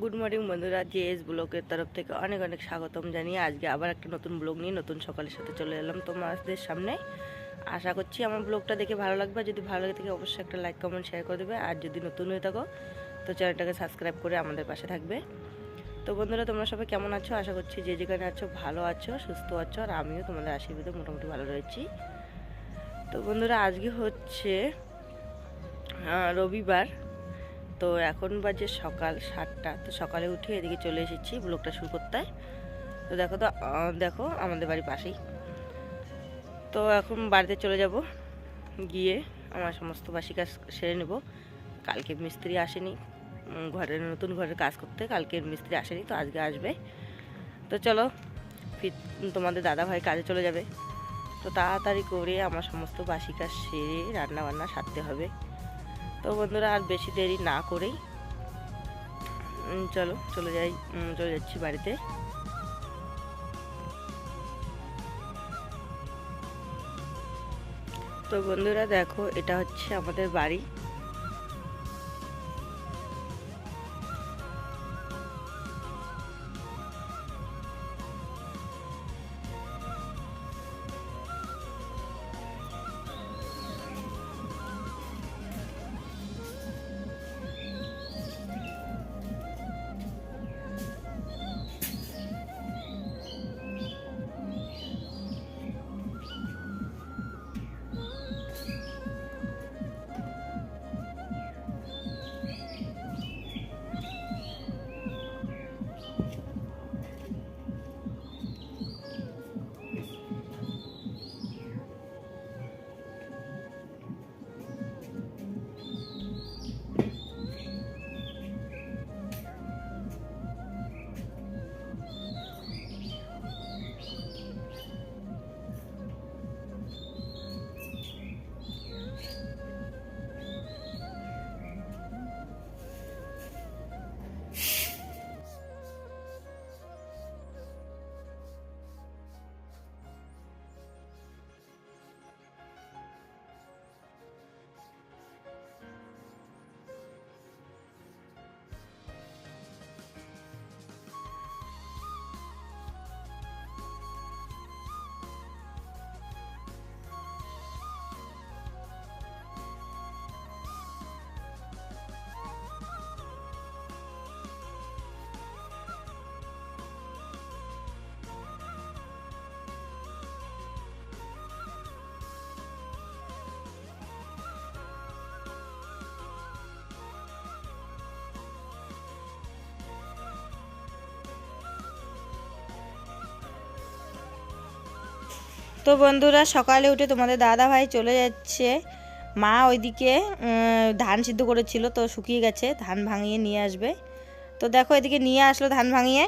Good morning বন্ধুরা। JS ব্লগের তরফ থেকে অনেক অনেক স্বাগতম জানিয়ে আজকে আবার একটা নতুন ব্লগ নিয়ে নতুন সকালের সাথে চলে এলাম তোমাদের সামনে। আশা করছি আমার ব্লগটা দেখে ভালো লাগবে। যদি ভালো লাগে থাকে, অবশ্যই একটা লাইক কমেন্ট শেয়ার করে দেবে। আর যদি নতুন হয়ে থাকো, তো চ্যানেলটাকে সাবস্ক্রাইব করে আমাদের পাশে থাকবে। তো বন্ধুরা, তোমরা সবাই কেমন আছো? আশা করছি যে যেখানে আছো, ভালো আছো, সুস্থ আছো। আর আমিও তোমাদের আশীর্বাদে মোটামুটি ভালো রয়েছি। তো বন্ধুরা, আজকে হচ্ছে রবিবার। তো এখন বাজে সকাল সাতটা। তো সকালে উঠে এদিকে চলে এসেছি ব্লগটা শুরু করতে তো দেখো তো দেখো আমাদের বাড়ির পাশেই। তো এখন বাড়িতে চলে যাব। গিয়ে আমার সমস্ত বাসি কাজ সেরে নেব। কালকে মিস্ত্রি আসেনি। ঘরের নতুন ঘরের কাজ করতে কালকে মিস্ত্রি আসেনি, তো আজকে আসবে। তো চলো, ফির তোমাদের দাদা ভাই কাজে চলে যাবে। তো তাড়াতাড়ি করে আমার সমস্ত বাসি কাজ সেরে রান্না বান্না সারতে হবে। তো বন্ধুরা আর বেশি দেরি না করেই চলো, চলে যাই চলে যাচ্ছি বাড়িতে। তো বন্ধুরা দেখো, এটা হচ্ছে আমাদের বাড়ি। তো বন্ধুরা, সকালে উঠে তোমাদের দাদা ভাই চলে যাচ্ছে। মা ওইদিকে ধান সিদ্ধ করেছিল, তো শুকিয়ে গেছে, ধান ভাঙিয়ে নিয়ে আসবে। তো দেখো, এদিকে নিয়ে আসলো ধান ভাঙিয়ে।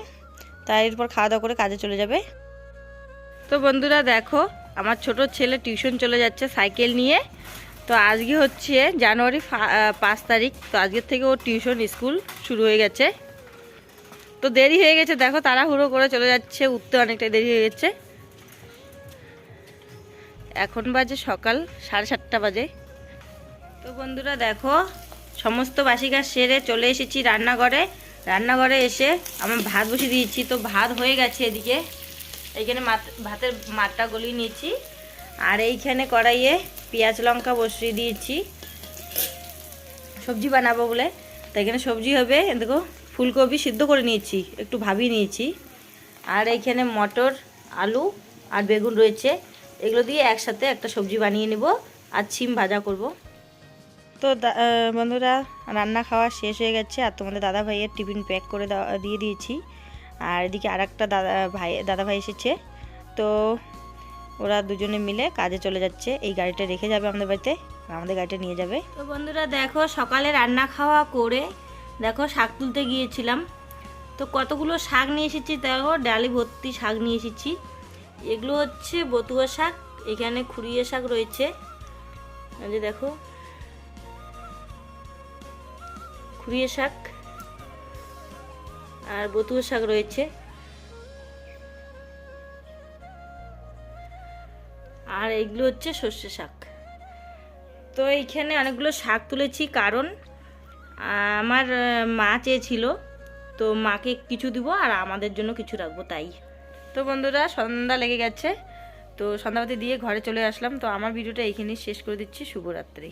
তার এরপর খাওয়া দাওয়া করে কাজে চলে যাবে। তো বন্ধুরা, দেখো, আমার ছোট ছেলে টিউশন চলে যাচ্ছে সাইকেল নিয়ে। তো আজকে হচ্ছে জানুয়ারি পাঁচ তারিখ। তো আজকের থেকে ওর টিউশন স্কুল শুরু হয়ে গেছে। তো দেরি হয়ে গেছে, দেখো, তাড়াহুড়ো করে চলে যাচ্ছে, উঠতে অনেকটাই দেরি হয়ে গেছে। এখন বাজে সকাল সাড়ে সাতটা বাজে। তো বন্ধুরা দেখো, সমস্ত বাসি কাজ সেরে চলে এসেছি রান্নাঘরে। রান্নাঘরে এসে আমার ভাত বসিয়ে দিয়েছি, তো ভাত হয়ে গেছে এদিকে। এইখানে ভাতের মাঠটা গলিয়ে নিয়েছি। আর এইখানে কড়াইয়ে পেঁয়াজ লঙ্কা বসিয়ে দিয়েছি। সবজি বানাবো বলে। তো এখানে সবজি হবে, দেখো, ফুলকপি সিদ্ধ করে নিয়েছি, একটু ভাবিয়ে নিয়েছি। আর এইখানে মটর, আলু আর বেগুন রয়েছে। এগুলো দিয়ে একসাথে একটা সবজি বানিয়ে নেব আর ছিম ভাজা করব। তো বন্ধুরা রান্না খাওয়া শেষ হয়ে গেছে আর তোমাদের দাদা ভাইয়ের টিফিন প্যাক করে দেওয়া- দিয়ে দিয়েছি। আর এদিকে আর একটা দাদা ভাই দাদা ভাই এসেছে। তো ওরা দুজনে মিলে কাজে চলে যাচ্ছে। এই গাড়িটা রেখে যাবে আমাদের বাড়িতে আমাদের গাড়িটা নিয়ে যাবে। তো বন্ধুরা দেখো সকালে রান্না খাওয়া করে দেখো শাক তুলতে গিয়েছিলাম। তো কতগুলো শাক নিয়ে এসেছি দেখো ডালি ভর্তি শাক নিয়ে এসেছি। এগুলো হচ্ছে বতুয়া শাক, এখানে খুরিয়ে শাক রয়েছে। যে দেখো। খুরিয়ে শাক আর বতুয়া শাক রয়েছে। আর এগুলো হচ্ছে সর্ষে শাক। তো এইখানে অনেকগুলো শাক তুলেছি, কারণ আমার মা চেয়েছিল, তো মাকে কিছু দিব আর আমাদের জন্য কিছু রাখব, তাই। তো বন্ধুরা, সন্ধ্যা লেগে গেছে। তো সন্ধ্যাবাতি দিয়ে ঘরে চলে আসলাম। তো আমার ভিডিওটা এইখানেই শেষ করে দিচ্ছি। শুভরাত্রি।